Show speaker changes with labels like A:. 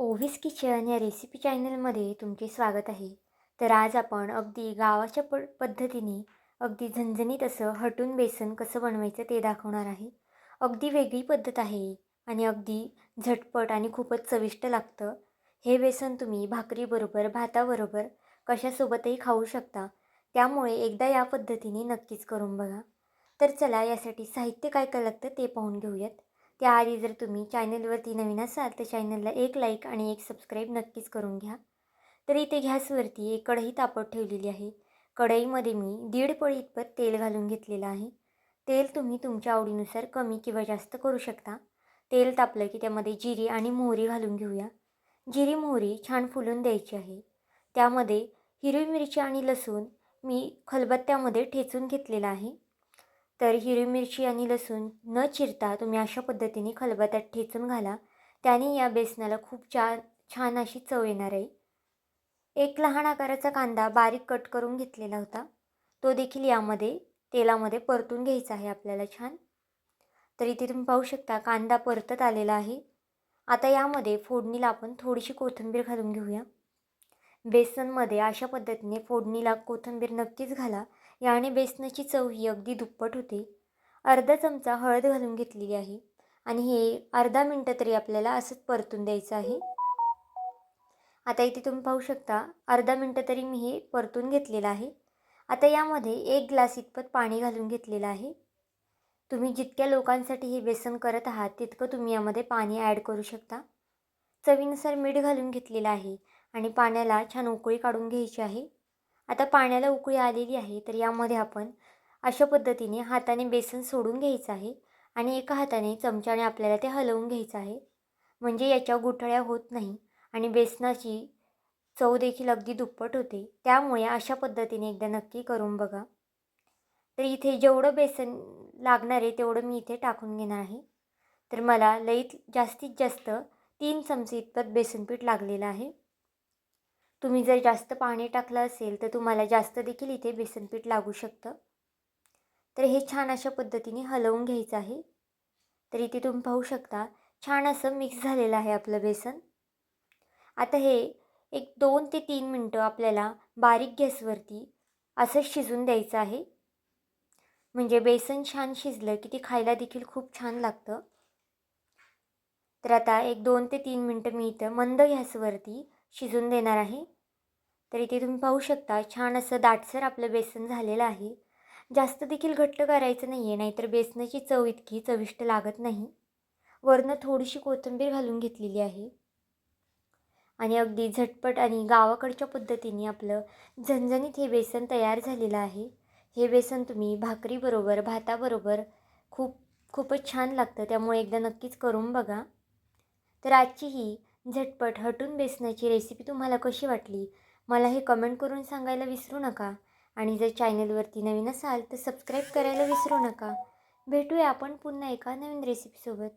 A: ओव्हिस kitchen या recipe चॅनलमध्ये तुमचे स्वागत आहे. तर आज आपण अगदी गावाच्या प पद्धतीने अगदी झणझणीत असं हटून बेसन कसं बनवायचं ते दाखवणार आहे. अगदी वेगळी पद्धत आहे आणि अगदी झटपट आणि खूपच चविष्ट लागतं. हे बेसन तुम्ही भाकरीबरोबर भाताबरोबर कशासोबतही खाऊ शकता. त्यामुळे एकदा या पद्धतीने नक्कीच करून बघा. तर चला यासाठी साहित्य काय काय लागतं ते पाहून घेऊयात. त्याआधी जर तुम्ही चॅनलवरती नवीन असाल तर चॅनलला एक लाईक आणि एक सबस्क्राईब नक्कीच करून घ्या. तर इथे गॅसवरती एक कढई तापत ठेवलेली आहे. कढईमध्ये मी दीड पळी इतपत तेल घालून घेतलेलं आहे. तेल तुम्ही तुमच्या आवडीनुसार कमी किंवा जास्त करू शकता. तेल तापलं की त्यामध्ये जिरी आणि मोहरी घालून घेऊया. जिरी मोहरी छान फुलून द्यायची आहे. त्यामध्ये हिरवी मिरची आणि लसूण मी खलबत्त्यामध्ये ठेचून घेतलेला आहे. तर हिरवी मिरची आणि लसूण न चिरता तुम्ही अशा पद्धतीने खलबत्यात ठेचून घाला. त्याने या बेसनाला खूप छान छान अशी चव येणार आहे. एक लहान आकाराचा कांदा बारीक कट करून घेतलेला होता. तो देखील यामध्ये तेलामध्ये परतून घ्यायचा आहे आपल्याला छान. तर इथे तुम्ही पाहू शकता कांदा परतत आलेला आहे. आता यामध्ये फोडणीला आपण थोडीशी कोथिंबीर घालून घेऊया. बेसनमध्ये अशा पद्धतीने फोडणीला कोथिंबीर नक्कीच घाला. याने बेसनाची चव ही अगदी दुप्पट होते. अर्धा चमचा हळद घालून घेतलेली आहे. आणि हे अर्धा मिनटं तरी आपल्याला असंच परतून द्यायचं आहे. आता इथे तुम्ही पाहू शकता अर्धा मिनटं तरी मी हे परतून घेतलेलं आहे. आता यामध्ये एक ग्लास इतपत पाणी घालून घेतलेलं आहे. तुम्ही जितक्या लोकांसाठी हे बेसन करत आहात तितकं तुम्ही यामध्ये पाणी ॲड करू शकता. चवीनुसार मीठ घालून घेतलेलं आहे. आणि पाण्याला छान उकळी काढून घ्यायची आहे. आता पाण्याला उकळी आलेली आहे तर यामध्ये आपण अशा पद्धतीने हाताने बेसन सोडून घ्यायचं आहे आणि एका हाताने चमच्याने आपल्याला ते हलवून घ्यायचं आहे. म्हणजे याच्या गुठळ्या होत नाही आणि बेसनाची चव देखील अगदी दुप्पट होते. त्यामुळे अशा पद्धतीने एकदा नक्की करून बघा. तर इथे जेवढं बेसन लागणार आहे तेवढं मी इथे टाकून घेणार आहे. तर मला लईत जास्तीत जास्त तीन चमचे इतपत बेसनपीठ लागलेलं आहे. तुम्ही जर जास्त पाणी टाकलं असेल तर तुम्हाला जास्त देखील इथे बेसनपीठ लागू शकतं. तर हे छान अशा पद्धतीने हलवून घ्यायचं आहे. तर इथे तुम्ही पाहू शकता छान असं मिक्स झालेलं आहे आपलं बेसन. आता हे एक दोन ते तीन मिनटं आपल्याला बारीक गॅसवरती असं शिजून द्यायचं आहे. म्हणजे बेसन छान शिजलं की ते खायला देखील खूप छान लागतं. तर आता एक दोन ते तीन मिनटं मी इथं मंद गॅसवरती शिजून देणार आहे. तर इथे तुम्ही पाहू शकता छान असं दाटसर आपलं बेसन झालेलं आहे. जास्त देखील घट्ट करायचं नाही आहे नाहीतर बेसनाची चव इतकी चविष्ट लागत नाही. वरनं थोडीशी कोथिंबीर घालून घेतलेली आहे. आणि अगदी झटपट आणि गावाकडच्या पद्धतीने आपलं झणझणीत हे बेसन तयार झालेलं आहे. हे बेसन तुम्ही भाकरीबरोबर भाताबरोबर खूप खूपच छान लागतं. त्यामुळे एकदा नक्कीच करून बघा. तर आजची ही झटपट हटून बेसनाची रेसिपी तुम्हाला कशी वाटली? मला हे कमेंट करून सांगायला विसरू नका. आणि जर चॅनलवरती नवीन असाल तर सबस्क्राईब करायला विसरू नका. भेटूया आपण पुन्हा एका नवीन रेसिपीसोबत